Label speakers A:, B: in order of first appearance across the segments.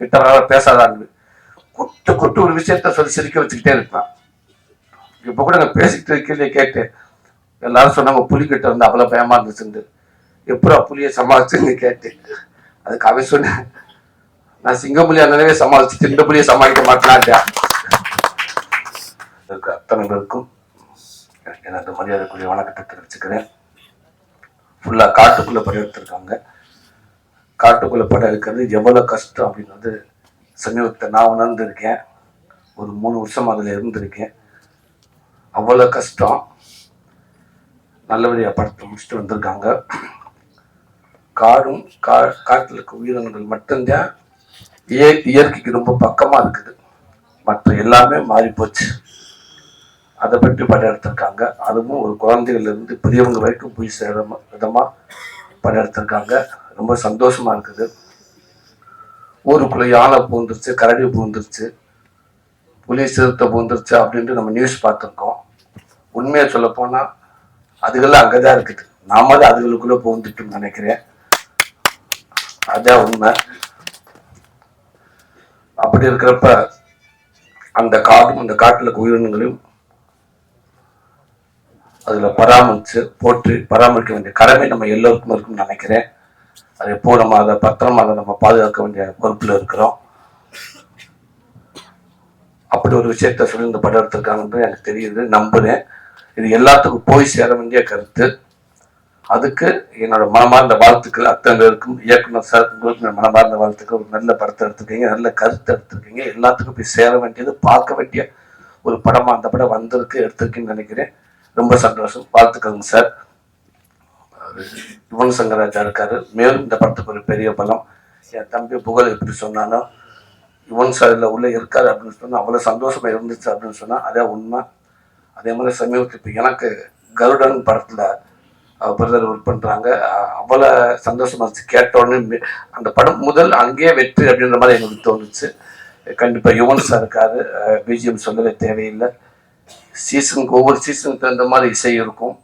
A: கிட்ட பேசாதாங்குது பேசாதான்னு good good ஒரு விஷயத்த சொல்லி சிரிக்க வச்சுக்கிட்டே இருக்கலாம் இப்போ கூட நான் பேசிக்கிட்டு இருக்கையிலே கேட்டேன். எல்லாரும் சொன்னாங்க புலிக்கிட்ட வந்து அவ்வளோ பயமா இருந்துச்சுன்னு. எப்படா புலியை சமாளிச்சுன்னு கேட்டேன். அதுக்கு அவன் சொன்னேன் நான் சிங்கப்புலியா நினைவே சமாளிச்சு திண்ட புலியை சமாளிக்க மாட்டேன் இருக்க அத்தனை பேருக்கும் எனது மரியாதைக்குரிய வணக்கத்தை தெரிவிச்சுக்கிறேன். ஃபுல்லாக காட்டுக்குள்ளே பரிவர்த்திருக்காங்க. காட்டுக்குள்ளே படம் எடுக்கிறது எவ்வளோ கஷ்டம் அப்படின்னு வந்து சமீபத்தை நான் உணர்ந்திருக்கேன். ஒரு மூணு வருஷம் அதில் இருந்திருக்கேன். அவ்வளோ கஷ்டம். நல்லபடியாக படத்தை முடிச்சுட்டு வந்திருக்காங்க. காடும் கா காட்டில் இருக்க உயிரினங்கள் மட்டும்தான் இய இயற்கைக்கு ரொம்ப பக்கமாக இருக்குது. மற்ற எல்லாமே மாறி போச்சு அதை பற்றி படம் எடுத்திருக்காங்க. அதுவும் ஒரு குழந்தைகள்ல இருந்து பெரியவங்க வரைக்கும் போய் சேர விதமாக படம் எடுத்திருக்காங்க. ரொம்ப சந்தோஷமா இருக்குது. ஊருக்குள்ள யானை பூந்துருச்சு கரடி பூந்துருச்சு புலி சிறுத்தை பூந்துருச்சு அப்படின்ட்டு நம்ம நியூஸ் பார்த்துருக்கோம். உண்மையை சொல்ல போனா அதுகெல்லாம் அங்கதான் இருக்குது. நாம தான் அதுகளுக்குள்ள பூந்துட்டோம்னு நினைக்கிறேன். அதான் உண்மை. அப்படி இருக்கிறப்ப அந்த காடும் அந்த காட்டுல இருக்க உயிரினங்களையும் அதுல பராமரிச்சு போற்றி பராமரிக்க வேண்டிய கடமை நம்ம எல்லோருக்கும் இருக்கும்னு நினைக்கிறேன். அது எப்போ நம்ம அதை பத்திரமா அதை நம்ம பாதுகாக்க வேண்டிய பொறுப்புல இருக்கிறோம். அப்படி ஒரு விஷயத்த சொல்லி இந்த படம் எடுத்திருக்காங்கன்னு எனக்கு தெரியுது. நம்புறேன். இது எல்லாத்துக்கும் போய் சேர வேண்டிய கருத்து. அதுக்கு என்னோட மனமார்ந்த வாழ்த்துக்கள். அத்தனை பேருக்கும் இயக்குனர் சார் உங்களுக்கு மனமார்ந்த வாழ்த்துக்கள். ஒரு நல்ல படத்தை எடுத்திருக்கீங்க நல்ல கருத்தை எடுத்திருக்கீங்க. எல்லாத்துக்கும் போய் சேர வேண்டியது பார்க்க வேண்டிய ஒரு படமா அந்த படம் வந்திருக்கு எடுத்திருக்குன்னு நினைக்கிறேன். ரொம்ப சந்தோஷம். வாழ்த்துக்கள்ங்க சார். யுவன் சங்கராஜா இருக்காரு. மேலும் இந்த படத்துக்கு ஒரு பெரிய பலம். என் தம்பி புகழ் எப்படி சொன்னாலும் யுவன் சார் இதுல உள்ள இருக்காரு அப்படின்னு சொன்னால் அவ்வளோ சந்தோஷமா இருந்துச்சு அப்படின்னு சொன்னால் அதே உண்மை. அதே மாதிரி சமீபத்தில் இப்போ எனக்கு கருடன் படத்தில் பிரதர் ஒர்க் பண்ணுறாங்க அவ்வளோ சந்தோஷமாக இருந்துச்சு. கேட்ட அந்த படம் முதல் அங்கேயே வெற்றி அப்படின்ற மாதிரி எங்களுக்கு தோணுச்சு. கண்டிப்பாக யுவன் சார் இருக்காரு. பிஜிஎம் சொல்லவே தேவையில்லை. சீசனுக்கு ஒவ்வொரு சீசனுக்கு தகுந்த மாதிரி இசை இருக்கும்.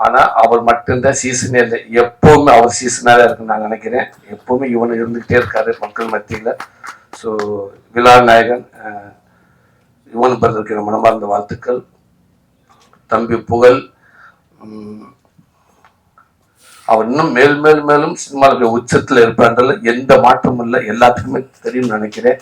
A: ஆனா அவர் மட்டும்தான் சீசனே இல்லை. எப்பவுமே அவர் சீசனாக தான் இருக்குன்னு நான் நினைக்கிறேன். எப்பவுமே இவன் இருந்துகிட்டே இருக்காரு மக்கள் மத்தியில். ஸோ விழா நாயகன் அஹ், யுவன் பிரதருக்கு மனமார்ந்த வாழ்த்துக்கள். தம்பி புகழ் அவர் இன்னும் மேல் மேல் மேலும் சினிமாவுடைய உச்சத்தில் இருப்பான்றதுல எந்த மாற்றமும் இல்லை. எல்லாத்துக்குமே தெரியும்னு நினைக்கிறேன்.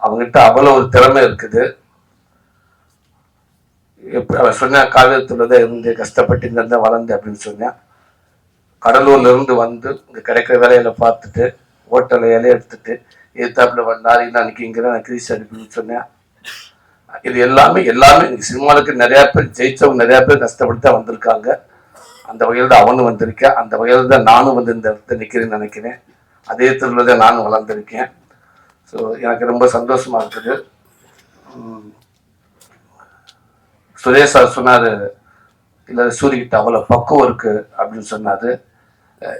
A: அவங்ககிட்ட அவ்வளோ ஒரு திறமை இருக்குது. எப்படி அவன் சொன்னா தான் இருந்து கஷ்டப்பட்டு இங்க தான் வளர்ந்து அப்படின்னு சொன்னேன் கடலூர்லேருந்து வந்து இங்கே கிடைக்கிற வேலையில பார்த்துட்டு ஹோட்டல் இலைய எடுத்துட்டு எதிர்த்தாப்புல வந்தார் இன்னைக்கு இங்கே தான் கிரீஸ் அனுப்பின்னு சொன்னேன் இது எல்லாமே எல்லாமே சினிமாவுக்கு நிறையா பேர் ஜெயிச்சவங்க நிறையா பேர் கஷ்டப்பட்டு தான் வந்திருக்காங்க. அந்த வகையில் தான் அவனும் வந்திருக்கேன். அந்த வகையில் தான் நானும் வந்து இந்த இடத்துல நிற்கிறேன்னு நினைக்கிறேன். அதே தெருவில் தான் நானும் வளர்ந்துருக்கேன். ஸோ எனக்கு ரொம்ப சந்தோஷமாக இருக்குது. சுரேஷ் சார் சொன்னாரு இல்லை சூரியகிட்ட அவ்வளவு பக்குவம் இருக்கு அப்படின்னு சொன்னாரு.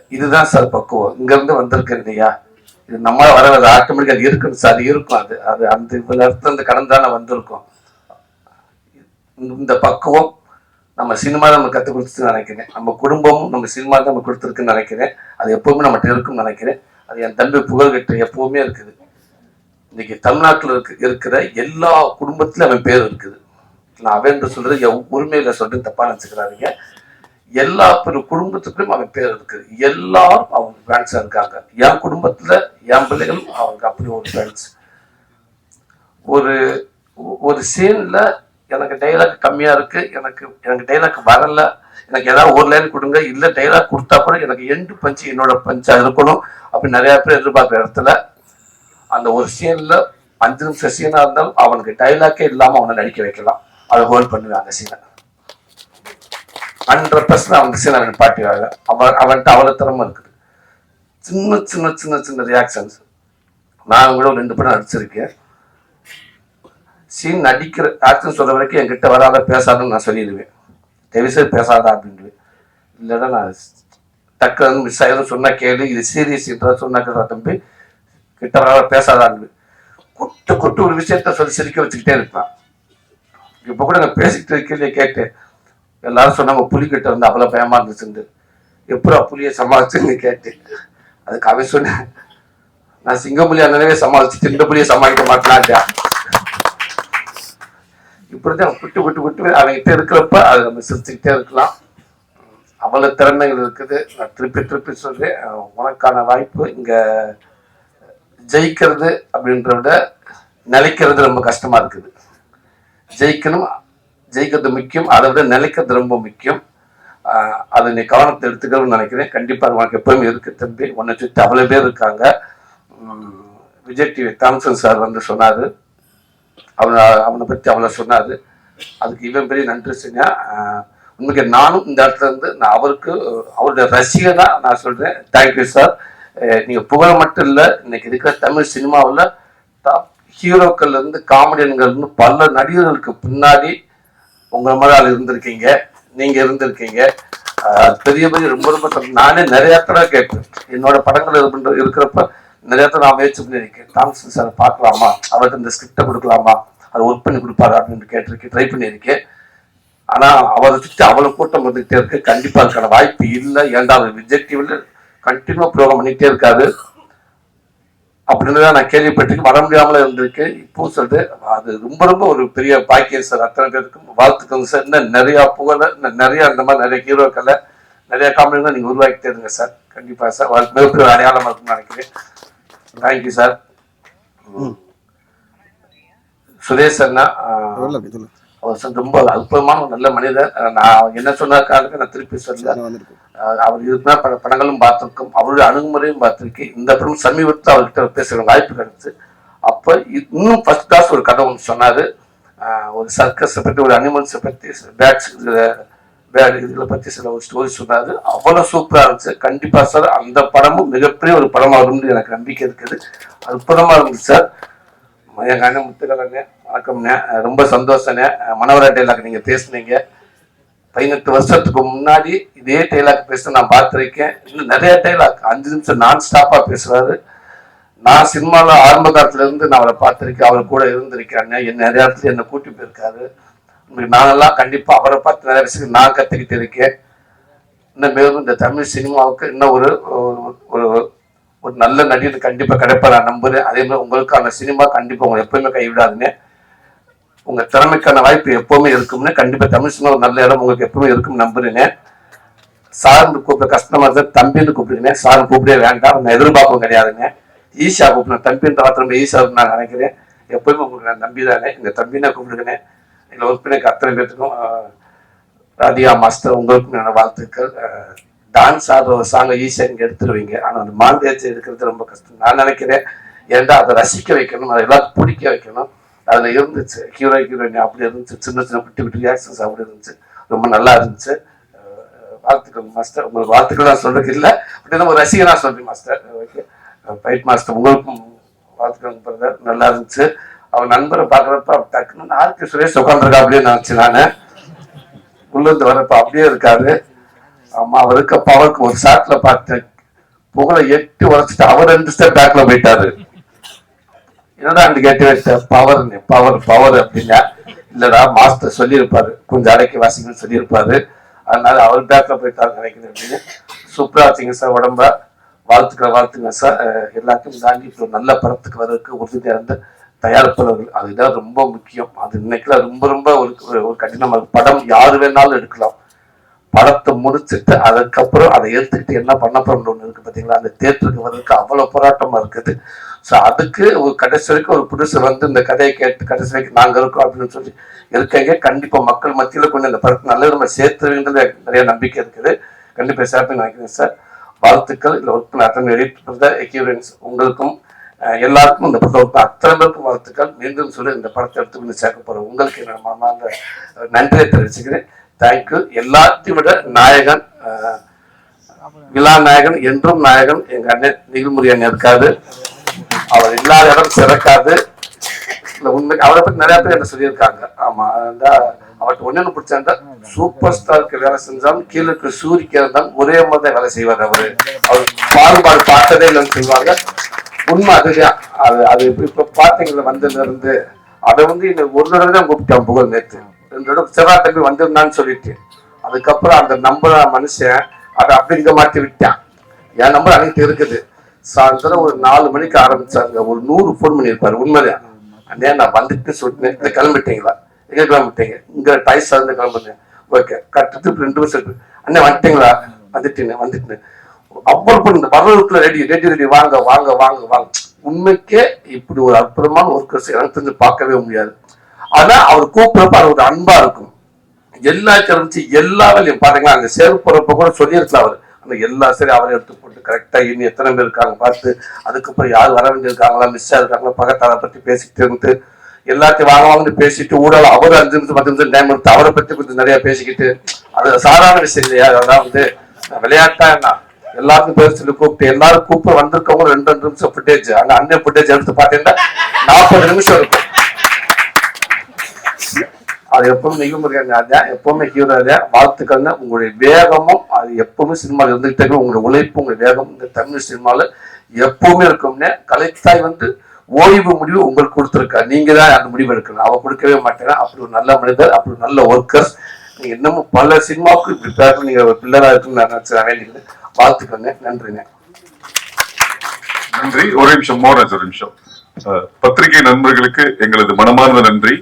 A: இதுதான் சார் பக்குவம். இங்கேருந்து வந்திருக்கு இல்லையா இது நம்ம வர ஆட்டோமேட்டிக்காக அது இருக்குன்னு சார் அது இருக்கும் அது. அது அந்த இவ்வளவு இடத்துல இருந்து கடந்து தானே வந்திருக்கோம். இந்த- பக்குவம் நம்ம சினிமா நம்ம கற்றுக் கொடுத்துன்னு நினைக்கிறேன். நம்ம குடும்பமும் நம்ம சினிமா நம்ம கொடுத்துருக்குன்னு நினைக்கிறேன். அது எப்பவுமே நம்மகிட்ட இருக்குன்னு நினைக்கிறேன். அது என் தம்பி புகழ்கிட்ட எப்பவுமே இருக்குது. இன்னைக்கு தமிழ்நாட்டில் இருக்கு இருக்கிற எல்லா குடும்பத்திலும் அவன் பேர் இருக்குது. நான் அவன் என்று சொல்றது என் உரிமையில சொல்றது தப்பா நினைச்சுக்கிறாருங்க எல்லா பெரு குடும்பத்துக்குள்ளும் அவன் பேர் இருக்குது எல்லாரும் அவங்க ஃபேன்ஸா இருக்காங்க. என் குடும்பத்துல என் பிள்ளைகளும் அவங்க அப்படி ஒரு ஃபேன்ஸ் ஒரு ஒரு சீன்ல எனக்கு டைலாக் கம்மியா இருக்கு. எனக்கு எனக்கு டைலாக் வரல. எனக்கு ஏதாவது ஒரு லைன் கொடுங்க. இல்லை டைலாக் கொடுத்தா கூட எனக்கு எண்டு பஞ்சு என்னோட பஞ்சா இருக்கணும். அப்படி நிறைய பேர் எதிர்பார்க்குற இடத்துல அந்த ஒரு சீன்ல அஞ்சு நிமிஷம் சீனா இருந்தாலும் அவனுக்கு டைலாக்கே இல்லாம அவனை நடிக்க வைக்கலாம். அதை ஹோல்ட் பண்ணுவேன் அந்த சீனை ஹண்ட்ரட் பர்சன்ட் அவங்க சீனை நிப்பாட்டிவாங்க அவன் அவன்கிட்ட அவ்வளோ திறமை இருக்குது. சின்ன சின்ன சின்ன சின்ன ரியாக்ஷன்ஸ் நான் கூட ரெண்டு படம் நடிச்சிருக்கேன். சீன் நடிக்கிற ஆக்ஷன் சொல்கிற வரைக்கும் என்கிட்ட வராத பேசாதுன்னு நான் சொல்லிடுவேன். தயவுசெய்து பேசாதா அப்படின்ட்டு இல்லைன்னா நான் டக்குன்னு மிஸ் ஆகிடும் சொன்னா கேளு. இது சீரியஸ் சொன்னாக்க தம்பி கிட்ட வராத பேசாதான்னு குட்டு குட்டு ஒரு விஷயத்த சொல்லி சிரிக்க வச்சுக்கிட்டே இருப்பான். இப்போ கூட நான் பேசிக்கிட்டு இருக்கையிலே கேட்டேன். எல்லாரும் சொன்னாங்க புலிக்கிட்ட வந்து அவ்வளோ பயமா இருந்துச்சுன்னு. எப்படா புலியை சமாளிச்சுன்னு கேட்டேன். அதுக்கு அவன் சொன்னேன் நான் சிங்கப்புலி அண்ணனவே சமாளிச்சு இந்த புலியை சமாளிக்க மாட்டேனாச்சா இப்படிதான் விட்டு விட்டு விட்டு அவங்ககிட்ட இருக்கிறப்ப அதை நம்ம சிரிச்சுக்கிட்டே இருக்கலாம். அவ்வளோ திறமைகள் இருக்குது. நான் திருப்பி திருப்பி சொல்றேன். உனக்கான வாய்ப்பு இங்க ஜெயிக்கிறது அப்படின்றத விட நிலைக்கிறது ரொம்ப கஷ்டமா இருக்குது. ஜெயிக்கணும். ஜெயிக்கிறது முக்கியம். அதை விட நிலைக்கிறது ரொம்ப முக்கியம். அதை நீ கவனத்தை எடுத்துக்கணும்னு நினைக்கிறேன். கண்டிப்பாக உனக்கு எப்பவுமே இருக்கு தம்பி. உன்னை சுற்றி அவ்வளோ பேர் இருக்காங்க. விஜய் டிவி தாம்சன் சார் வந்து சொன்னாரு. அவனை அவனை பற்றி அவ்வளோ சொன்னார். அதுக்கு இவன் பெரிய நன்றி செஞ்சா உண்மைக்கு நானும் இந்த இடத்துல இருந்து நான் அவருக்கு அவருடைய ரசிகனாக நான் சொல்கிறேன் தேங்க்யூ சார் நீங்கள் புகழ மட்டும் இல்லை இன்னைக்கு இருக்கிற தமிழ் சினிமாவில் டாப் ஹீரோக்கள் இருந்து காமெடியன்கள் இருந்து பல நடிகர்களுக்கு பின்னாடி உங்களை மாதிரி ஆள் இருந்திருக்கீங்க. நீங்க இருந்திருக்கீங்க. பெரிய பெரிய ரொம்ப ரொம்ப நானே நிறைய தடவை கேட்பேன் என்னோட படங்கள் இது பண்ற- இருக்கிறப்ப நிறைய தடவை நான் முயற்சி பண்ணியிருக்கேன் தாம்சன் சார் பார்க்கலாமா? அவர்கிட்ட இந்த ஸ்கிரிப்டை கொடுக்கலாமா? அதை ஒர்க் பண்ணி கொடுப்பாரு அப்படின்னு கேட்டிருக்கேன். ட்ரை பண்ணியிருக்கேன். ஆனா அவரை சுற்றி அவ்வளவு கூட்டம் வந்துகிட்டே இருக்கு. கண்டிப்பா அதுக்கான வாய்ப்பு இல்லை. ஏன்டா அவர் விஜய் டிவியில் கண்டினியூ ப்ரோக்ராம் பண்ணிக்கிட்டே இருக்காரு. அப்படின்னு தான் நான் கேள்விப்பட்டிருக்கேன். வர முடியாமல இருந்திருக்கேன் இப்போ சொல்லிட்டு அது ரொம்ப ரொம்ப ஒரு பெரிய பாக்கியம் சார். அத்தனை பேருக்கும் வாழ்த்துக்கோங்க சார். இன்னும் நிறைய புகழ இன்னும் நிறைய அந்த மாதிரி நிறைய ஹீரோக்களை நிறைய காமெடிகளை நீங்க உருவாக்கிட்டே இருங்க சார். கண்டிப்பா சார். மிகப்பெரிய அடையாளமா இருக்கும்னு நினைக்கிறேன். தேங்க்யூ சார் சுரேஷ் அண்ணா சார் ரொம்ப அற்புதமான ஒரு நல்ல மனிதர். நான் என்ன சொன்னாக்காருக்கு நான் திருப்பி சொல்ல அவர் இதுக்கு மேல பல படங்களும் பார்த்திருக்கோம். அவருடைய அணுகுமுறையும் பார்த்திருக்கேன். இந்த படம் சமீபத்தில் அவர்கிட்ட பேசுகிற வாய்ப்பு கிடைச்சு. அப்ப இன்னும் ஃபர்ஸ்ட் கிளாஸ் ஒரு கதை ஒன்று சொன்னாரு. ஒரு சர்க்கஸை பற்றி ஒரு அனிமல்ஸை பற்றி பேட்ஸ் பேட் இதுகளை பற்றி சில ஒரு ஸ்டோரி சொன்னாரு. அவ்வளவு சூப்பரா இருந்துச்சு. கண்டிப்பா சார் அந்த படமும் மிகப்பெரிய ஒரு படமா வரும்னு எனக்கு நம்பிக்கை இருக்குது. அற்புதமா இருந்துச்சு சார். எங்க அண்ணன் முத்துக்கலண்ணே வணக்கம்ண்ணே ரொம்ப சந்தோஷண்ணே மனவரா டெய்லாக் டைலாக் நீங்க பேசுனீங்க. பதினெட்டு வருஷத்துக்கு முன்னாடி இதே டைலாக் பேச நான் பார்த்துருக்கேன். இன்னும் நிறைய டைலாக் அஞ்சு நிமிஷம் நான் ஸ்டாப்பா பேசுறாரு. நான் சினிமாவில் ஆரம்ப காலத்துல இருந்து நான் அவரை பார்த்துருக்கேன். அவர் கூட இருந்திருக்காங்க. என்ன நிறைய இடத்துல என்னை கூட்டி போயிருக்காரு. நானெல்லாம் கண்டிப்பா அவரை பார்த்து நிறைய விஷயம் நான் கத்துக்கிட்டு இருக்கேன். இன்னும் மேலும் இந்த தமிழ் சினிமாவுக்கு இன்னும் ஒரு ஒரு- ஒரு நல்ல நடிகர் கண்டிப்பாக கிடைப்பா நான் நம்புறேன். அதே மாதிரி உங்களுக்கான சினிமா கண்டிப்பாக உங்களை எப்பவுமே கைவிடாதுன்னு உங்க திறமைக்கான வாய்ப்பு எப்பவுமே இருக்கும்னு கண்டிப்பாக தமிழ் சினிமா ஒரு நல்ல இடம் உங்களுக்கு எப்பவுமே இருக்கும்னு நம்புறீங்க. சார்னு கூப்பிட கஷ்டமா இருந்தால் தம்பின்னு கூப்பிடுங்க. சார் கூப்பிடவே வேண்டாம். நான் எதிர்பார்ப்பும் கிடையாதுங்க. ஈஷா கூப்பிடுங்க. தம்பின்ற வார்த்தை ஈஷா நான் நினைக்கிறேன். எப்பவுமே உங்களுக்கு நான் நம்பி தானே இந்த தம்பினா கூப்பிடுங்கண்ணே. எங்களை உறுப்பினருக்கு அத்தனை பேர்த்துக்கும் ராதிகா மாஸ்டர் உங்களுக்கும் என்னோட வாழ்த்துக்கள் டான்ஸ் ஆடுற ஒரு சாங்கை ஈஸியாக நீங்கள் எடுத்துருவீங்க. ஆனால் அந்த மாந்தேச்சு எடுக்கிறது ரொம்ப கஷ்டம். நான் நினைக்கிறேன் ஏன்டா அதை ரசிக்க வைக்கணும் அதை எல்லாருக்கும் பிடிக்க வைக்கணும். அதில் இருந்துச்சு. ஹீரோ ஹீரோயின் அப்படி இருந்துச்சு. சின்ன சின்ன குட்டி குட்டி ரியாக்ஷன்ஸ் அப்படி இருந்துச்சு. ரொம்ப நல்லா இருந்துச்சு. வாழ்த்துக்கள் மாஸ்டர் உங்களுக்கு வாழ்த்துக்கள் நான் சொல்றது இல்லை. அப்படின்னா ஒரு ரசிகனாக சொல்றேன் மாஸ்டர் ஓகே ஃபைட் மாஸ்டர் உங்களுக்கும் வாழ்த்துக்கள் பிரதர் நல்லா இருந்துச்சு. அவன் நண்பரை பார்க்குறப்ப டக்குன்னு ஆர்கே சுரேஷ் உட்காந்துருக்கா அப்படின்னு நினச்சி நான். உள்ள வரப்ப அப்படியே இருக்காரு. ஆமா அவருக்கு அப்ப அவருக்கு ஒரு சாட்ல பார்த்தேன் புகழை எட்டு உரைச்சிட்டு அவர் ரெண்டு ஸ்டெப் பேக்ல போயிட்டாரு. என்னடா அந்த கேட்டு வச்ச? பவர் பவர் பவர் அப்படின்னா இல்லடா மாஸ்டர் சொல்லியிருப்பாரு. கொஞ்சம் அடக்கி வாசிங்கன்னு சொல்லியிருப்பாரு. அதனால அவர் பேக்ல போயிட்டாரு நினைக்கிறேன் அப்படின்னு சூப்பரா வச்சிங்க சார் உடம்ப வாழ்த்துக்களை வாழ்த்துங்க சார் எல்லாத்தையும் தாண்டி இப்போ நல்ல படத்துக்கு வர்றதுக்கு உறுதியா இருந்து தயாரிப்பாளர்கள். அதுதான் ரொம்ப முக்கியம். அது இன்னைக்குலாம் ரொம்ப ரொம்ப ஒரு ஒரு கடினமா படம் யாரு வேணாலும் எடுக்கலாம். படத்தை முடிச்சுட்டு அதுக்கப்புறம் அதை எடுத்துக்கிட்டு என்ன பண்ண போறோம்னு இருக்கு பார்த்தீங்களா அந்த தேட்டருக்கு வர்றதுக்கு அவ்வளோ போராட்டமாக இருக்குது. ஸோ அதுக்கு ஒரு கடைசி வரைக்கும் ஒரு புதுசு வந்து இந்த கதையை கேட்டு கடைசி வரைக்கும் நாங்கள் இருக்கோம் அப்படின்னு சொல்லி இருக்காங்க கண்டிப்பாக மக்கள் மத்தியில் கொஞ்சம் இந்த படத்தை நல்ல விதமாக சேர்த்துருவீங்கிறது எனக்கு நிறைய நம்பிக்கை இருக்குது. கண்டிப்பாக சேர்த்து நினைக்கிறேன் சார் வாழ்த்துக்கள். இல்லை ஒர்க் பண்ண அத்தனை எடிட்டர் எக்யூரியன்ஸ் உங்களுக்கும் எல்லாருக்கும் இந்த படத்தை ஒர்க் அத்தனை பேருக்கும் வாழ்த்துக்கள். மீண்டும் சொல்லி இந்த படத்தை எடுத்து கொண்டு சேர்க்க போகிறோம் உங்களுக்கு என்னோட மனமார்ந்த நன்றியை தெரிவிச்சுக்கிறேன். தேங்க்யூ எல்லாத்தையும் விட நாயகன் அஹ், விழா நாயகன் என்றும் நாயகன் எங்க அண்ணன் நிகழ்முறை அண்ணன் இருக்காது அவர் இல்லாத இடம் சிறக்காது. உண்மை அவரை பத்தி நிறைய பேர் என்ன சொல்லியிருக்காங்க. ஆமா அவருக்கு ஒன்னு ஒண்ணு பிடிச்சா சூப்பர் ஸ்டாருக்கு வேலை செஞ்சாலும் கீழே இருக்க சூரிக்கு இருந்தாலும் ஒரே மாதிரி தான் வேலை செய்வார் அவரு. அவர் பாகுபாடு பார்த்ததே இல்லைன்னு சொல்லுவாங்க. உண்மை அதுதான் அது அது இப்ப இப்ப பாத்தீங்களா வந்ததுல இருந்து அதை வந்து இந்த ஒரு தடவை தான் கூப்பிட்டான் புகழ் நேற்று ரெண்டு தடவை தம்பி வந்திருந்தான்னு சொல்லிட்டு அதுக்கப்புறம் அந்த நம்பர் மனுஷன் அதை அப்படி இங்கே மாற்றி விட்டான். என் நம்பர் அன்னைக்கு இருக்குது. சாயந்தரம் ஒரு நாலு மணிக்கு ஆரம்பிச்சாங்க. ஒரு நூறு ஃபோன் பண்ணியிருப்பாரு உண்மைதான் அண்ணே நான் வந்துட்டு சொல்லிட்டேன். கிளம்பிட்டீங்களா? எங்க கிளம்பிட்டீங்க? இங்க டைஸ் வந்து கிளம்புங்க ஓகே கட்டுறது ரெண்டு வருஷம் இருக்கு அண்ணே வந்துட்டீங்களா? வந்துட்டேன் வந்துட்டேன். அவ்வளவு பண்ணி வரவுக்குள்ள ரெடி ரெடி ரெடி வாங்க வாங்க வாங்க வாங்க. உண்மைக்கே இப்படி ஒரு அற்புதமான ஒர்க்கர்ஸ் எனக்கு தெரிஞ்சு பார்க்கவே முடியாது. ஆனா அவர் கூப்பிடுறப்ப அவரோட அன்பா இருக்கும். எல்லா தெரிஞ்சு எல்லா வேலையும். பாருங்களா அங்க சேர்ப்பு போறப்ப கூட சொல்லியிருக்கலாம் அவர். அந்த எல்லா சரி அவரை எடுத்து போட்டு கரெக்டா இன்னும் எத்தனை பேர் இருக்காங்க பார்த்து அதுக்கப்புறம் யார் வர வேண்டியிருக்காங்களா மிஸ் ஆயிருக்காங்களா பக்கத்தால பத்தி பேசிட்டு இருந்து எல்லாத்தையும் வாங்க வாங்கன்னு பேசிட்டு ஊடல அவர் அஞ்சு நிமிஷம் பத்து நிமிஷம் டைம் எடுத்து அவரை பத்தி கொஞ்சம் நிறைய பேசிக்கிட்டு அது சாதாரண விஷயம் இல்லையா? அதெல்லாம் வந்து விளையாட்டா என்ன? எல்லாருக்கும் பேர் சொல்லி கூப்பிட்டு எல்லாரும் கூப்பிட்டு வந்திருக்கவங்க ரெண்டு ரெண்டு நிமிஷம் ஃபுட்டேஜ் அங்க அண்ணன் ஃபுட்டேஜ் எடுத்து பாத்தீங்கன்னா நாற்பது நிமிஷம் இருக்கும். அது எப்பவுமே மிக முக்கிய எப்பவுமே ஹீரோ அதே வாழ்த்துக்கள்ங்க உங்களுடைய வேகமும் அது எப்பவுமே சினிமாவில் இருந்துகிட்டே இருக்கும். உங்களுடைய உழைப்பு உங்களுடைய வேகம் இந்த தமிழ் சினிமாவில் எப்பவுமே இருக்கும்னே கலைத்தாய் வந்து ஓய்வு முடிவு உங்களுக்கு கொடுத்துருக்கா. நீங்க தான் அந்த முடிவு எடுக்கணும். அவ கொடுக்கவே மாட்டேங்க அப்படி ஒரு நல்ல மனிதர் அப்படி ஒரு நல்ல ஒர்க்கர்ஸ் நீங்க இன்னமும் பல சினிமாவுக்கு இப்படி பேர் நீங்க ஒரு பில்லரா இருக்குன்னு நான் நினைச்சு வேண்டிக்கிறேன் வாழ்த்துக்கங்க நன்றிங்க.
B: நன்றி. ஒரு நிமிஷம் மோரஸ் ஒரு நிமிஷம். பத்திரிகை நண்பர்களுக்கு எங்களது மனமார்ந்த நன்றி.